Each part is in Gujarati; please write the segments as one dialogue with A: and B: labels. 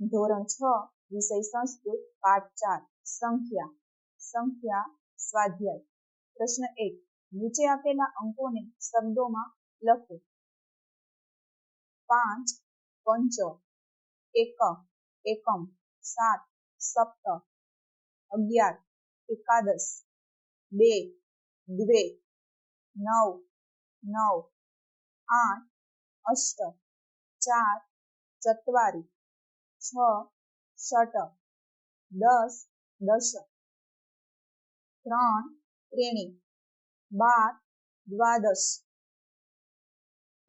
A: ધોરણ છ, વિષય સંસ્કૃત, પાઠ ચાર, સંખ્યા સંખ્યા સ્વાધ્યાય. પ્રશ્ન એક, નીચે આપેલા અંકોને શબ્દોમાં લખો. પાંચ, પંચ એક એકમ, સાત, સપ્ત, અગિયાર, એકાદશ, બે, દ્વે, નવ નવ, આઠ, અષ્ટ, ચાર ચત્વારી છ ષટ દસ દશ ત્રણ, ત્રેણી. બાર, દ્વાદશ.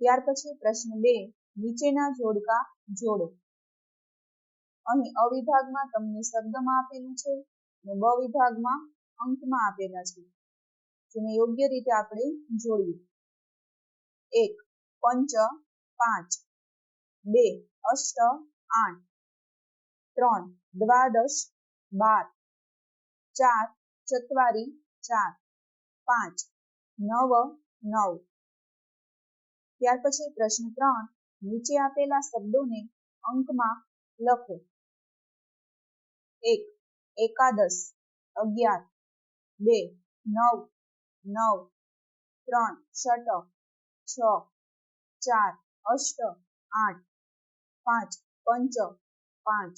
A: ત્યાર પછી પ્રશ્ન બે, નીચેના જોડકા જોડો. અહીં અ તમને શબ્દમાં આપેલું છે અને બ વિભાગમાં અંકમાં આપેલા છે. જેને યોગ્ય રીતે આપણે જોડીએ એક, પંચ, પાંચ. બે, અષ્ટ, આઠ. ત્રણ, દ્વાદશ, બાર, ચાર, ચત્વારી, ચાર, પાંચ, નવ નવ. ત્યાર પછી પ્રશ્ન ત્રણ, નીચે આપેલા શબ્દોને અંકમાં લખો. એક, એકાદશ, અગિયાર, બે, નવ નવ, ત્રણ ષટ છ, ચાર, અષ્ટ, આઠ, પાંચ, પંચ, પાંચ.